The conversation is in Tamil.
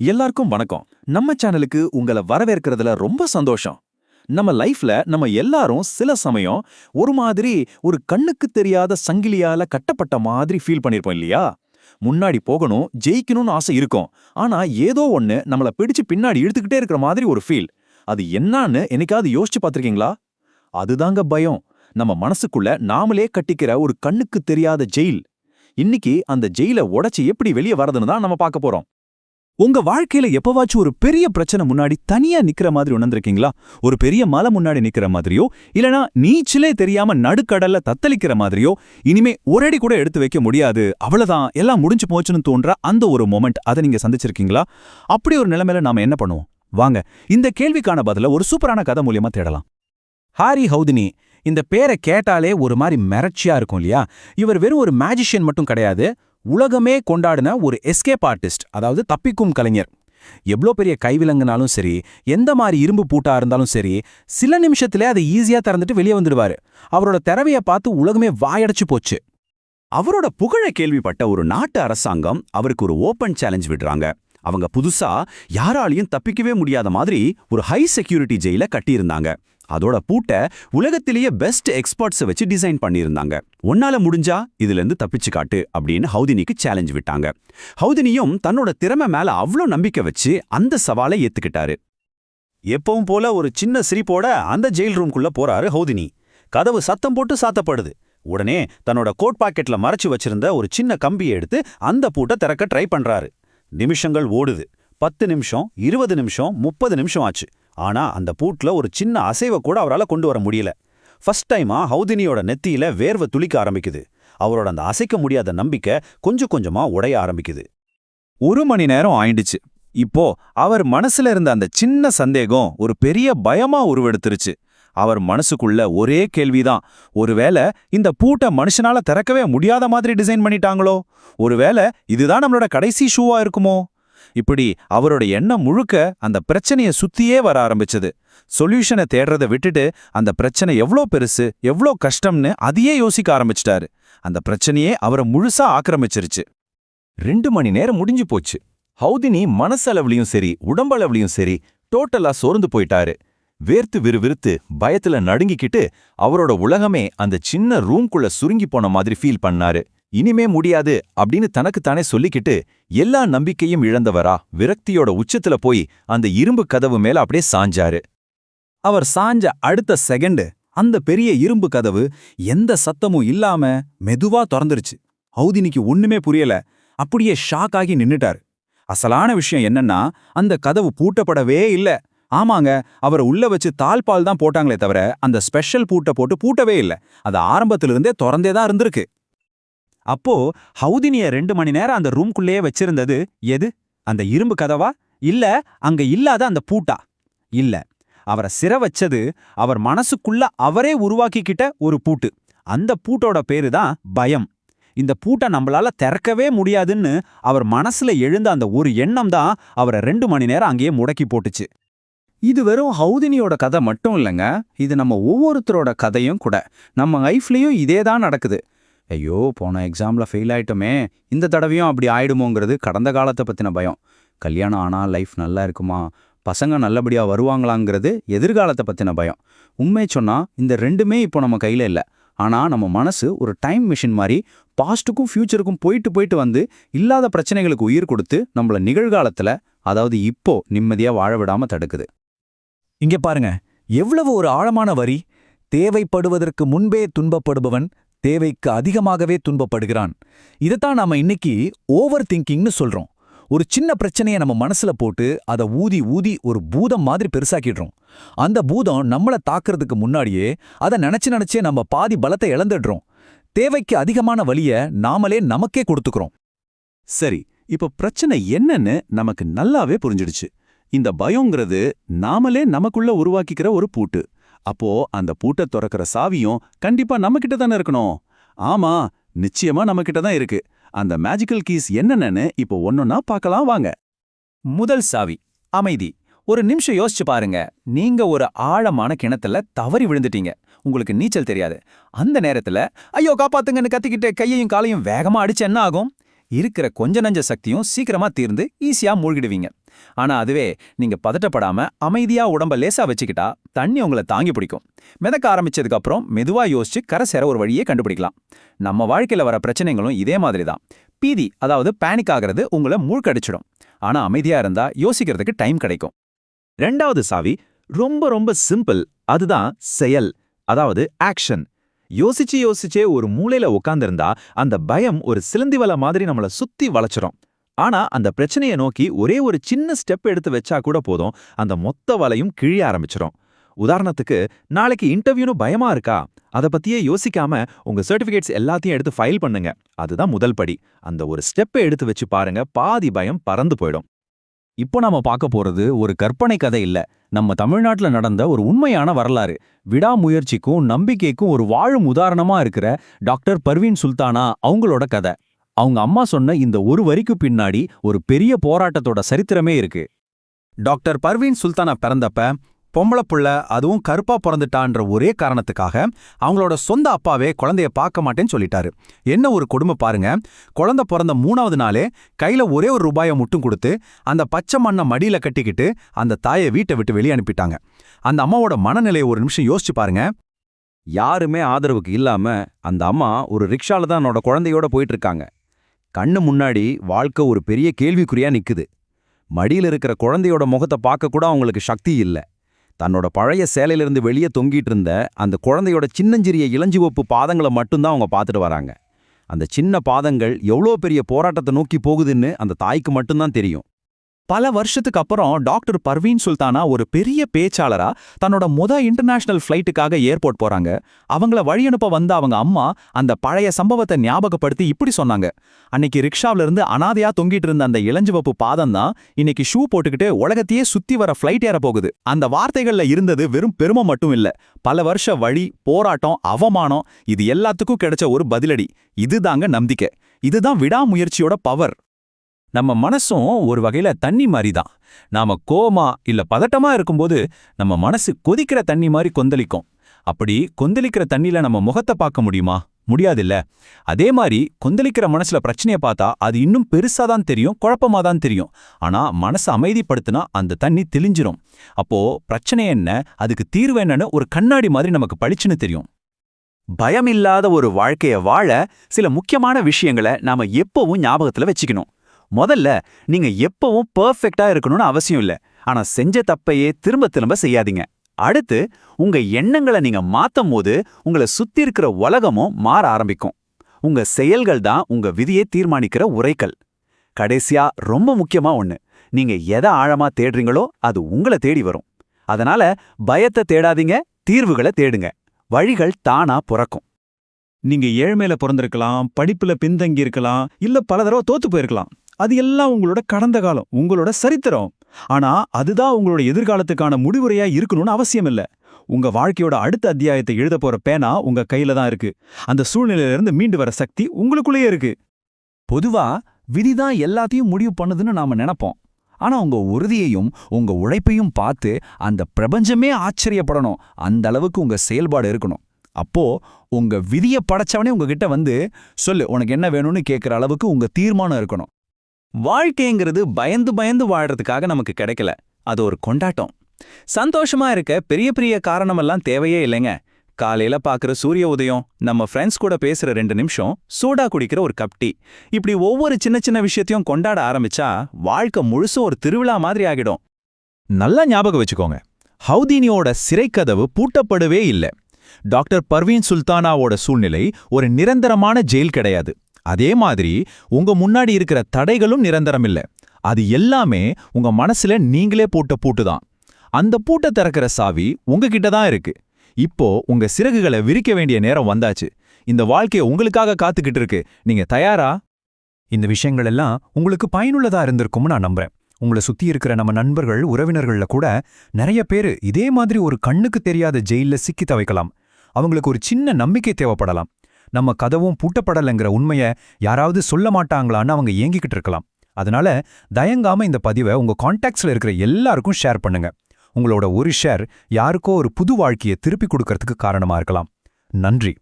எல்லாருக்கும் வணக்கம். நம்ம சேனலுக்கு உங்களை வரவேற்கிறதுல ரொம்ப சந்தோஷம். நம்ம லைஃப்ல நம்ம எல்லாரும் சில சமயம் ஒரு மாதிரி ஒரு கண்ணுக்கு தெரியாத சங்கிலியால கட்டப்பட்ட மாதிரி ஃபீல் பண்ணிருப்போம் இல்லையா? முன்னாடி போகணும் ஜெயிக்கணும்னு ஆசை இருக்கும். ஆனா ஏதோ ஒண்ணு நம்மள பிடிச்சு பின்னாடி இழுத்துக்கிட்டே இருக்கிற மாதிரி ஒரு ஃபீல் அது என்னன்னு என்னைக்காவது யோசிச்சு பார்த்திருக்கீங்களா? அதுதாங்க பயம். நம்ம மனசுக்குள்ள நாமளே கட்டிக்கிற ஒரு கண்ணுக்கு தெரியாத ஜெயில். இன்னைக்கு அந்த ஜெயில உடைச்சு எப்படி வெளியே வரதுன்னு தான் நம்ம பார்க்க போறோம். உங்க வாழ்க்கையில எப்பவாச்சும் ஒரு பெரிய பிரச்சனை முன்னாடி தனியா நிக்கிற மாதிரி உணர்ந்திருக்கீங்களா? ஒரு பெரிய மலை முன்னாடி நிக்கிற மாதிரியோ இல்லனா நீச்சலே தெரியாம நடுக்கடல்ல தத்தளிக்கிற மாதிரியோ இனிமே ஒரு அடி கூட எடுத்து வைக்க முடியாது அவ்வளவுதான் எல்லாம் முடிஞ்சு போச்சுன்னு தோன்ற அந்த ஒரு மொமெண்ட் அதை நீங்க சந்திச்சிருக்கீங்களா? அப்படி ஒரு நிலைமையில நாம என்ன பண்ணுவோம்? வாங்க இந்த கேள்விக்கான பதில ஒரு சூப்பரான கதை மூலியமா தேடலாம். ஹாரி ஹவுதினி இந்த பேரை கேட்டாலே ஒரு மாதிரி மிரட்சியா இருக்கும் இல்லையா? இவர் வெறும் ஒரு மேஜிஷியன் மட்டும் கிடையாது உலகமே கொண்டாடின ஒரு எஸ்கேப் ஆர்டிஸ்ட் அதாவது தப்பிக்கும் கலைஞர். எவ்வளோ பெரிய கைவிலங்குனாலும் சரி எந்த மாதிரி இரும்பு பூட்டா இருந்தாலும் சரி சில நிமிஷத்திலே அதை ஈஸியா திறந்துட்டு வெளியே வந்துடுவாரு. அவரோட திறவையை பார்த்து உலகமே வாயடைச்சு போச்சு. அவரோட புகழை கேள்விப்பட்ட ஒரு நாட்டு அரசாங்கம் அவருக்கு ஒரு ஓப்பன் சேலஞ்ச் விடுறாங்க. அவங்க புதுசா யாராலையும் தப்பிக்கவே முடியாத மாதிரி ஒரு ஹை செக்யூரிட்டி ஜெயில கட்டியிருந்தாங்க. அதோட பூட்டை உலகத்திலேயே பெஸ்ட் எக்ஸ்பர்ட்ஸை வச்சு டிசைன் பண்ணியிருந்தாங்க. உன்னால முடிஞ்சா இதுல இருந்து தப்பிச்சு காட்டு அப்படின்னு ஹவுதினிக்கு சேலஞ்ச் விட்டாங்க. ஹவுதினியும் தன்னோட திறமை மேல அவ்வளோ நம்பிக்கை வச்சு அந்த சவாலை ஏத்துக்கிட்டாரு. எப்பவும் போல ஒரு சின்ன சிரிப்போட அந்த ஜெயில் ரூம்குள்ள போறாரு ஹவுதினி. கதவு சத்தம் போட்டு சாத்தப்படுது. உடனே தன்னோட கோட் பாக்கெட்ல மறைச்சு வச்சிருந்த ஒரு சின்ன கம்பியை எடுத்து அந்த பூட்டை திறக்க ட்ரை பண்றாரு. நிமிஷங்கள் ஓடுது. பத்து நிமிஷம் இருபது நிமிஷம் முப்பது நிமிஷம் ஆச்சு. ஆனா அந்த பூட்ல ஒரு சின்ன அசைவை கூட அவரால் கொண்டு வர முடியல. ஃபர்ஸ்ட் டைமா ஹவுதினியோட நெத்தியில வேர்வை துளிக்க ஆரம்பிக்குது. அவரோட அந்த அசைக்க முடியாத நம்பிக்கை கொஞ்சம் கொஞ்சமா உடைய ஆரம்பிக்குது. ஒரு மணி நேரம் ஆயிடுச்சு. இப்போ அவர் மனசுல இருந்த அந்த சின்ன சந்தேகம் ஒரு பெரிய பயமா உருவெடுத்துருச்சு. அவர் மனசுக்குள்ள ஒரே கேள்விதான். ஒருவேளை இந்த பூட்டை மனுஷனால திறக்கவே முடியாத மாதிரி டிசைன் பண்ணிட்டாங்களோ? ஒருவேளை இதுதான் நம்மளோட கடைசி ஷூவா இருக்குமோ? இப்படி அவரோட எண்ணம் முழுக்க அந்த பிரச்சனைய சுத்தியே வர ஆரம்பிச்சது. சொல்யூஷனை தேடுறதை விட்டுட்டு அந்த பிரச்சனை எவ்ளோ பெருசு எவ்ளோ கஷ்டம்னு அதையே யோசிக்க ஆரம்பிச்சிட்டாரு. அந்த பிரச்சனையே அவரை முழுசா ஆக்கிரமிச்சிருச்சு. ரெண்டு மணி நேரம் முடிஞ்சு போச்சு. ஹவுதினி மனசளவுலயும் சரி உடம்பளவுலயும் சரி டோட்டலா சோர்ந்து போயிட்டாரு. வேர்த்து விறுவிறுத்து பயத்துல நடுங்கிக்கிட்டு அவரோட உலகமே அந்த சின்ன ரூம்குள்ள சுருங்கி போன மாதிரி ஃபீல் பண்ணாரு. இனிமே முடியாது அப்படின்னு தனக்குத்தானே சொல்லிக்கிட்டு எல்லா நம்பிக்கையும் இழந்தவரா? விரக்தியோட உச்சத்துல போய் அந்த இரும்பு கதவு மேல அப்படியே சாஞ்சாரு. அவர் சாஞ்ச அடுத்த செகண்டு அந்த பெரிய இரும்பு கதவு எந்த சத்தமும் இல்லாம மெதுவா திறந்துருச்சு. ஹவுதினிக்கு ஒண்ணுமே புரியல. அப்படியே ஷாக் ஆகி நின்னுட்டாரு. அசலான விஷயம் என்னன்னா அந்த கதவு பூட்டப்படவே இல்ல. ஆமாங்க அவரை உள்ள வச்சு தாழ்பால் தான் போட்டாங்களே தவிர அந்த ஸ்பெஷல் பூட்டை போட்டு பூட்டவே இல்ல. அது ஆரம்பத்திலிருந்தே திறந்தே தான் இருந்திருக்கு. அப்போ ஹவுதினிய ரெண்டு மணி நேரம் அந்த ரூம்குள்ளேயே வச்சிருந்தது. எது? அந்த இரும்பு கதவா? இல்ல அங்க இல்லாத அந்த பூட்டா? இல்ல. அவரை சிற வச்சது அவர் மனசுக்குள்ள அவரே உருவாக்கிக்கிட்ட ஒரு பூட்டு. அந்த பூட்டோட பேரு தான் பயம். இந்த பூட்டை நம்மளால திறக்கவே முடியாதுன்னு அவர் மனசுல எழுந்த அந்த ஒரு எண்ணம் தான் அவரை ரெண்டு மணி நேரம் அங்கேயே முடக்கி போட்டுச்சு. இது வெறும் ஹவுதினியோட கதை மட்டும் இல்லைங்க. இது நம்ம ஒவ்வொருத்தரோட கதையும் கூட. நம்ம லைஃப்லேயும் இதே தான் நடக்குது. ஐயோ போன எக்ஸாம்ல ஃபெயில் ஆயிட்டோமே. இந்த தடவையும் அப்படி ஆயிடுமோங்கிறது கடந்த காலத்தை பத்தின பயம். கல்யாணம் ஆனா லைஃப் நல்லா இருக்குமா? பசங்க நல்லபடியா வருவாங்களாங்கிறது எதிர்காலத்தை பத்தின பயம். உண்மை சொன்னா இந்த ரெண்டுமே இப்போ நம்ம கையில இல்ல. ஆனா நம்ம மனசு ஒரு டைம் மிஷின் மாதிரி பாஸ்ட்டுக்கும் ஃபியூச்சருக்கும் போயிட்டு போயிட்டு வந்து இல்லாத பிரச்சனைகளுக்கு உயிர் கொடுத்து நம்மள நிகழ்காலத்துல அதாவது இப்போ நிம்மதியா வாழ விடாம தடுக்குது. இங்கே பாருங்க. எவ்வளவு ஒரு ஆழமான வரி. தேவைப்படுவதற்கு முன்பே துன்பப்படுபவன் தேவைக்கு அதிகமாகவே துன்பப்படுகிறான். இதைத்தான் நாம இன்னைக்கு ஓவர் திங்கிங்னு சொல்றோம். ஒரு சின்ன பிரச்சனையை நம்ம மனசுல போட்டு அதை ஊதி ஊதி ஒரு பூதம் மாதிரி பெருசாக்கிடுறோம். அந்த பூதம் நம்மள தாக்குறதுக்கு முன்னாடியே அதை நினைச்சு நினைச்சே நம்ம பாதி பலத்தை இழந்துடுறோம். தேவைக்கு அதிகமான வலிய நாமளே நமக்கே கொடுத்துக்கிறோம். சரி இப்ப பிரச்சனை என்னன்னு நமக்கு நல்லாவே புரிஞ்சிடுச்சு. இந்த பயங்கிறது நாமளே நமக்குள்ள உருவாக்கிக்கிற ஒரு பூட்டு. அப்போ அந்த பூட்டை துறக்கிற சாவியும் கண்டிப்பா நம்மகிட்ட தானே இருக்கணும். ஆமா நிச்சயமா நம்மகிட்ட தான் இருக்கு. அந்த மேஜிக்கல் கீஸ் என்னென்னு இப்போ ஒன்னொன்னா பார்க்கலாம் வாங்க. முதல் சாவி அமைதி. ஒரு நிமிஷம் யோசிச்சு பாருங்க. நீங்க ஒரு ஆழமான கிணத்துல தவறி விழுந்துட்டீங்க. உங்களுக்கு நீச்சல் தெரியாது. அந்த நேரத்துல ஐயோ காப்பாத்துங்கன்னு கத்திக்கிட்டு கையையும் காலையும் வேகமா அடிச்சு என்ன ஆகும்? இருக்கிற கொஞ்ச நஞ்ச சக்தியும் சீக்கிரமா தீர்ந்து ஈஸியா மூழ்கிடுவீங்க. ஆனா அதுவே நீங்க பதட்டப்படாம அமைதியா உடம்ப லேசா வச்சுக்கிட்டா தண்ணி உங்களை தாங்கி பிடிக்கும். மிதக்க ஆரம்பிச்சதுக்கு அப்புறம் மெதுவா யோசிச்சு கரை சேர ஒரு வழியே கண்டுபிடிக்கலாம். நம்ம வாழ்க்கையில வர பிரச்சனைகளும் இதே மாதிரி தான் பீதி அதாவது பேனிக் ஆகிறது உங்களை மூழ்கடிச்சிடும். ஆனா அமைதியா இருந்தா யோசிக்கிறதுக்கு டைம் கிடைக்கும். ரெண்டாவது சாவி ரொம்ப ரொம்ப சிம்பிள் அதுதான் செயல் அதாவது ஆக்ஷன் யோசிச்சு யோசிச்சே ஒரு மூலையில உட்கார்ந்திருந்தா அந்த பயம் ஒரு சிலந்திவலை மாதிரி நம்மள சுத்தி வளைச்சிரும். ஆனா அந்த பிரச்சனையை நோக்கி ஒரே ஒரு சின்ன ஸ்டெப் எடுத்து வச்சா கூட போதும். அந்த மொத்த வலையும் கிழிய ஆரம்பிச்சிடும் உதாரணத்துக்கு நாளைக்கு இன்டர்வியூன்னு பயமா இருக்கா? அத பத்தியே யோசிக்காம உங்க சர்டிபிகேட்ஸ் எல்லாத்தையும் எடுத்து ஃபைல் பண்ணுங்க. அதுதான் முதல் படி. அந்த ஒரு ஸ்டெப்பை எடுத்து வச்சு பாருங்க பாதி பயம் பறந்து போயிடும். இப்போ நாம பார்க்க போறது ஒரு கற்பனை கதை இல்ல. நம்ம தமிழ்நாட்டுல நடந்த ஒரு உண்மையான வரலாறு. விடாமுயற்சிக்கும் நம்பிக்கைக்கும் ஒரு வாழும் உதாரணமா இருக்கிற டாக்டர் பர்வீன் சுல்தானா அவங்களோட கதை. அவங்க அம்மா சொன்ன இந்த ஒரு வரிக்கு பின்னாடி ஒரு பெரிய போராட்டத்தோட சரித்திரமே இருக்கு. டாக்டர் பர்வீன் சுல்தானா பிறந்தப்ப பொம்பளை புள்ள அதுவும் கருப்பா பிறந்துட்டான்ற ஒரே காரணத்துக்காக அவங்களோட சொந்த அப்பாவே குழந்தைய பார்க்க மாட்டேன்னு சொல்லிட்டாரு. என்ன ஒரு கொடுமை பாருங்க. குழந்தை பிறந்த மூணாவது நாளே கையில ஒரே ஒரு ரூபாயை முட்டும் கொடுத்து அந்த பச்சை மண்ணை மடியில கட்டிக்கிட்டு அந்த தாயை வீட்டை விட்டு வெளியே அனுப்பிட்டாங்க. அந்த அம்மாவோட மனநிலையை ஒரு நிமிஷம் யோசிச்சு பாருங்க. யாருமே ஆதரவுக்கு இல்லாம அந்த அம்மா ஒரு ரிக்ஷால தான் என்னோட குழந்தையோட போயிட்டு இருக்காங்க. கண்ணு முன்னாடி வாழ்க்கை ஒரு பெரிய கேள்விக்குறியா நிக்குது. மடியில இருக்கிற குழந்தையோட முகத்தை பார்க்க கூட அவங்களுக்கு சக்தி இல்ல. தன்னோட பழைய சேலையிலிருந்து வெளியே தொங்கிட்டு இருந்த அந்த குழந்தையோட சின்னஞ்சிறிய இளஞ்சிவப்பு பாதங்களை மட்டும்தான் அவங்க பார்த்துட்டு வராங்க. அந்த சின்ன பாதங்கள் எவ்வளோ பெரிய போராட்டத்தை நோக்கி போகுதுன்னு அந்த தாய்க்கு மட்டும்தான் தெரியும். பல வருஷத்துக்கு அப்புறம் டாக்டர் பர்வீன் சுல்தானா ஒரு பெரிய பேச்சாளரா தன்னோட முத இன்டர்நேஷனல் ஃப்ளைட்டுக்காக ஏர்போர்ட் போறாங்க. அவங்கள வழியனுப்ப வந்த அவங்க அம்மா அந்த பழைய சம்பவத்தை ஞாபகப்படுத்தி இப்படி சொன்னாங்க. அன்னைக்கு ரிக்ஷாவில இருந்து அனாதையா தொங்கிட்டு இருந்த அந்த இளஞ்சிவப்பு பாதம் தான் இன்னைக்கு ஷூ போட்டுக்கிட்டு உலகத்தையே சுத்தி வர ஃப்ளைட் ஏற போகுது. அந்த வார்த்தைகள்ல இருந்தது வெறும் பெருமை மட்டும் இல்ல. பல வருஷ வழி போராட்டம் அவமானம் இது எல்லாத்துக்கும் கிடைச்ச ஒரு பதிலடி. இதுதாங்க நம்பிக்கை. இதுதான் விடாமுயற்சியோட பவர் நம்ம மனசும் ஒரு வகையில தண்ணி மாதிரி தான் நாம கோமா இல்ல பதட்டமா இருக்கும்போது நம்ம மனசு கொதிக்கிற தண்ணி மாதிரி கொந்தளிக்கும். அப்படி கொந்தளிக்கிற தண்ணில நம்ம முகத்தை பார்க்க முடியுமா? முடியாதில்ல. அதே மாதிரி கொந்தளிக்கிற மனசுல பிரச்சனையை பார்த்தா அது இன்னும் பெருசா தான் தெரியும் குழப்பமா தான் தெரியும். ஆனா மனசை அமைதிப்படுத்தினா அந்த தண்ணி தெளிஞ்சிரும். அப்போ பிரச்சனை என்ன அதுக்கு தீர்வு என்னன்னு ஒரு கண்ணாடி மாதிரி நமக்கு பளிச்சுன்னு தெரியும். பயமில்லாத ஒரு வாழ்க்கைய வாழ சில முக்கியமான விஷயங்களை நாம எப்பவும் ஞாபகத்துல வச்சுக்கணும். முதல்ல நீங்க எப்பவும் பெர்ஃபெக்ட்டா இருக்கணும்னு அவசியம் இல்ல. ஆனா செஞ்ச தப்பையே திரும்ப திரும்ப செய்யாதீங்க. அடுத்து உங்க எண்ணங்களை நீங்க மாத்தும் போது உங்களை சுத்தி இருக்கிற உலகமும் மாற ஆரம்பிக்கும். உங்க செயல்கள் தான் உங்க விதியை தீர்மானிக்கிற உரைக்கல் கடைசியா ரொம்ப முக்கியமா ஒண்ணு. நீங்க எதை ஆழமா தேடுறீங்களோ அது உங்களை தேடி வரும். அதனால பயத்தை தேடாதீங்க தீர்வுகளை தேடுங்க. வழிகள் தானா பிறக்கும். நீங்க ஏழ்மையில பிறந்திருக்கலாம் படிப்புல பின்தங்கி இருக்கலாம் இல்ல பல தடவை தோத்து போயிருக்கலாம். அது எல்லாம் உங்களோட கடந்த காலம் உங்களோட சரித்திரம். ஆனா அதுதான் உங்களோட எதிர்காலத்துக்கான முடிவுரையா இருக்கணும்னு அவசியம் இல்ல உங்க வாழ்க்கையோட அடுத்த அத்தியாயத்தை எழுத போற பேனா உங்க கையில தான் இருக்கு. அந்த சூழ்நிலையில இருந்து மீண்டு வர சக்தி உங்களுக்குள்ளேயே இருக்கு. பொதுவா விதிதான் எல்லாத்தையும் முடிவு பண்ணுதுன்னு நாம நினைப்போம். ஆனா உங்க உறுதியையும் உங்க உழைப்பையும் பார்த்து அந்த பிரபஞ்சமே ஆச்சரியப்படணும். அந்த அளவுக்கு உங்க செயல்பாடு இருக்கணும். அப்போ உங்க விதியை படைச்சவனே உங்ககிட்ட வந்து சொல்லு உனக்கு என்ன வேணும்னு கேட்குற அளவுக்கு உங்க தீர்மானம் இருக்கணும். வாழ்க்கைங்கிறது பயந்து பயந்து வாழறதுக்காக நமக்கு கிடைக்கல. அது ஒரு கொண்டாட்டம். சந்தோஷமா இருக்க பெரிய பெரிய காரணமெல்லாம் தேவையே இல்லைங்க. காலையில பாக்குற சூரிய உதயம் நம்ம ஃப்ரெண்ட்ஸ் கூட பேசுற ரெண்டு நிமிஷம் சூடா குடிக்கிற ஒரு கப் டீ இப்படி ஒவ்வொரு சின்ன சின்ன விஷயத்தையும் கொண்டாட ஆரம்பிச்சா வாழ்க்கை முழுசும் ஒரு திருவிழா மாதிரி ஆகிடும். நல்லா ஞாபகம் வச்சுக்கோங்க. ஹவுதீனியோட சிறைக்கதவு பூட்டப்படவே இல்லை. டாக்டர் பர்வீன் சுல்தானாவோட சூழ்நிலை ஒரு நிரந்தரமான ஜெயில் கிடையாது. அதே மாதிரி உங்க முன்னாடி இருக்கிற தடைகளும் நிரந்தரம் இல்ல அது எல்லாமே உங்க மனசுல நீங்களே போட்ட பூட்டு தான். அந்த பூட்டை திறக்கிற சாவி உங்ககிட்ட தான் இருக்கு. இப்போ உங்க சிறகுகளை விரிக்க வேண்டிய நேரம் வந்தாச்சு. இந்த வாழ்க்கைய உங்களுக்காக காத்துக்கிட்டு இருக்கு. நீங்க தயாரா? இந்த விஷயங்கள் எல்லாம் உங்களுக்கு பயனுள்ளதா இருந்திருக்கும்னு நான் நம்புறேன். உங்களை சுத்தி இருக்கிற நம்ம நண்பர்கள் உறவினர்கள்ல கூட நிறைய பேரு இதே மாதிரி ஒரு கண்ணுக்கு தெரியாத ஜெயில்ல சிக்கி தவைக்கலாம். அவங்களுக்கு ஒரு சின்ன நம்பிக்கை தேவைப்படலாம். நம்ம கதவும் பூட்டப்படலைங்கிற உண்மைய யாராவது சொல்ல மாட்டாங்களான்னு அவங்க ஏங்கிக்கிட்டு இருக்கலாம். அதனால தயங்காம இந்த பதிவை உங்க கான்டாக்ட்ஸ்ல இருக்கிற எல்லாருக்கும் ஷேர் பண்ணுங்க. உங்களோட ஒரு ஷேர் யாருக்கோ ஒரு புது வாழ்க்கையை திருப்பி கொடுக்கறதுக்கு காரணமா இருக்கலாம். நன்றி.